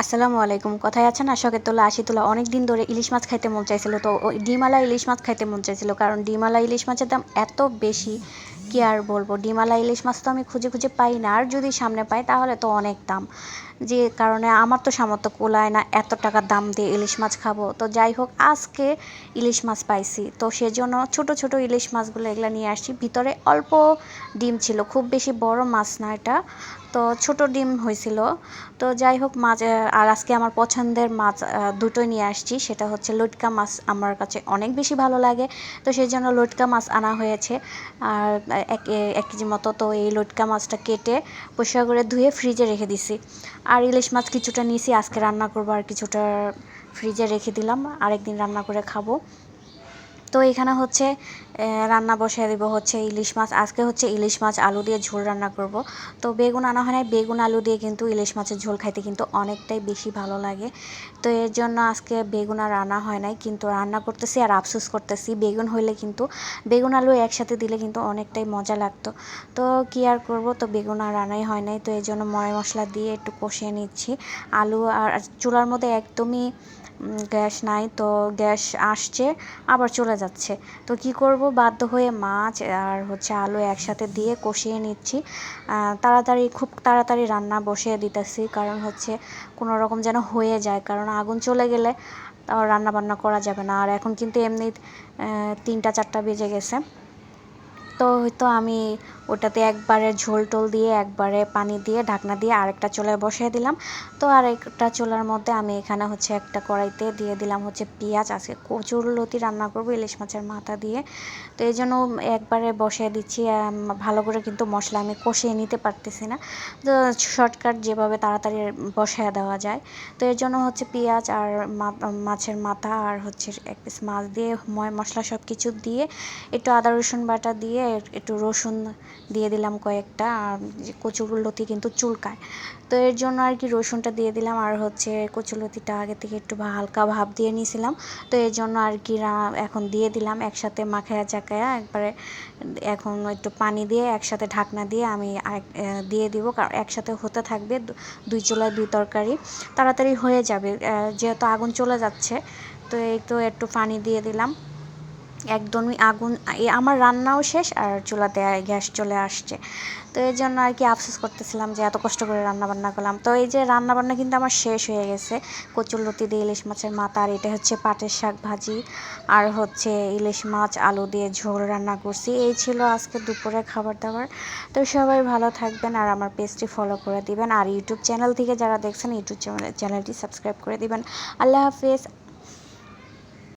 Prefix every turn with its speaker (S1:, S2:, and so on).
S1: আসসালামু আলাইকুম। কোথায় আছেন আশাকের তোলা, আশি তোলা। অনেক দিন ধরে ইলিশ মাছ খাইতে মন চাইছিল তো ওই ডিমালা ইলিশ মাছ খাইতে মন চাইছিল কারণ ডিমালা ইলিশ মাছের দাম এত বেশি। কি আর বলব ডিমালা ইলিশ মাছ তো আমি খুঁজে খুঁজে পাই না। আর যদি সামনে পাই তাহলে তো অনেক দাম। যে কারণে আমার তো সামর্থ্য কুলায় না এত টাকা দাম দিয়ে ইলিশ মাছ খাব। তো যাই হোক, আজকে ইলিশ মাছ পাইছি। তো সেজন্য ছোট ছোট ইলিশ মাছগুলো এগুলো নিয়ে আসছি। ভিতরে অল্প ডিম ছিল, খুব বেশি বড় মাছ না এটা। তো ছোট ডিম হয়েছিল। তো যাই হোক, মাছ আর আজকে আমার পছন্দের মাছ দুটোই নিয়ে আসছি। সেটা হচ্ছে লটকা মাছ আমার কাছে অনেক বেশি ভালো লাগে। তো সেই জন্য লটকা মাছ আনা হয়েছে। আর এক এক কেজি মতো তো এই লটকা মাছটা কেটে পরিষ্কার করে ধুয়ে ফ্রিজে রেখে দিছি। আর ইলিশ মাছ কিছুটা নিয়েছি। আজকে রান্না করব আর কিছুটা ফ্রিজে রেখে দিলাম। আরেকদিন রান্না করে খাব। তো এখানে হচ্ছে রান্না বসিয়ে দেবো হচ্ছে ইলিশ মাছ। আজকে হচ্ছে ইলিশ মাছ আলু দিয়ে ঝোল রান্না করব। তো বেগুন আনা হয় বেগুন আলু দিয়ে কিন্তু ইলিশ মাছের ঝোল খাইতে কিন্তু অনেকটাই বেশি ভালো লাগে। তো এর জন্য আজকে বেগুন আর রান্না হয় নাই। কিন্তু রান্না করতেছি আর আফসোস করতেছি। বেগুন হইলে কিন্তু, বেগুন আলু একসাথে দিলে কিন্তু অনেকটাই মজা লাগতো। তো কী আর করব? তো বেগুন আর রান্নাই হয় নাই। তো এই জন্য ময় মশলা দিয়ে একটু কষিয়ে নিচ্ছি। আলু আর চুলার মধ্যে একদমই গ্যাস নাই। তো গ্যাস আসছে, আবার চলে যাচ্ছে। তো কি করব? বাধ্য হয়ে মাছ আর হচ্ছে আলু একসাথে দিয়ে কষিয়ে নিচ্ছি। তাড়াতাড়ি, খুব তাড়াতাড়ি রান্না বসিয়ে দিতেছি, কারণ হচ্ছে কোনো রকম যেন হয়ে যায়, কারণ আগুন চলে গেলে রান্না বান্না করা যাবে না। আর এখন কিন্তু এমনি তিনটা, চারটা বেজে গেছে। তো হয়তো আমি ওটাতে একবারে ঝোল টোল দিয়ে, একবারে পানি দিয়ে, ঢাকনা দিয়ে আরেকটা চুলায় বসিয়ে দিলাম। তো আরেকটা চুলার মধ্যে আমি এখানে হচ্ছে একটা কড়াইতে দিয়ে দিলাম হচ্ছে পেঁয়াজ। আজকে কচুর লতি রান্না করব ইলিশ মাছের মাথা দিয়ে। তো এই জন্য একবারে বসিয়ে দিচ্ছি ভালো করে কিন্তু মশলা আমি কষিয়ে নিতে পারতেছি না। তো শর্টকাট যেভাবে তাড়াতাড়ি বসিয়ে দেওয়া যায়। তো এর জন্য হচ্ছে পেঁয়াজ আর মাছের মাথা আর হচ্ছে এক পিস মাছ দিয়ে ময় মশলা সব কিছু দিয়ে, একটু আদা রসুন বাটা দিয়ে, একটু রসুন দিয়ে দিলাম কয়েকটা, আর কচুরলতি কিন্তু চুলকায়। তো এর জন্য আর কি রসুনটা দিয়ে দিলাম, আর হচ্ছে কচুলতিটা আগে থেকে একটু হালকা ভাব দিয়ে নিয়েছিলাম। তো এর জন্য আর কি এখন দিয়ে দিলাম একসাথে মাখায়া চাকায়া একবারে এখন একটু পানি দিয়ে একসাথে ঢাকনা দিয়ে আমি দিয়ে দিব, কারণ একসাথে হতে থাকবে দুই চুলায় দুই তরকারি। তাড়াতাড়ি হয়ে যাবে যেহেতু আগুন চলে যাচ্ছে, তো এই তো একটু পানি দিয়ে দিলাম। একদমই আগুন আমার রান্নাও শেষ আর চুলাতে গ্যাস চলে আসছে। তো এই জন্য আর কি আফসোস করতেছিলাম যে এত কষ্ট করে রান্না বান্না করলাম। তো এই যে রান্না বান্না কিন্তু আমার শেষ হয়ে গেছে। কচুরলতি দিয়ে ইলিশ মাছের মাথা আর এটা হচ্ছে পাটের শাক ভাজি। আর হচ্ছে ইলিশ মাছ, আলু দিয়ে ঝোল রান্না করছি। এই ছিল আজকে দুপুরে খাবার দাবার। তো সবাই ভালো থাকবেন আর আমার পেজটি ফলো করে দিবেন। আর ইউটিউব চ্যানেল থেকে যারা দেখছেন, ইউটিউব চ্যানেলটি সাবস্ক্রাইব করে দিবেন। আল্লাহ হাফিজ।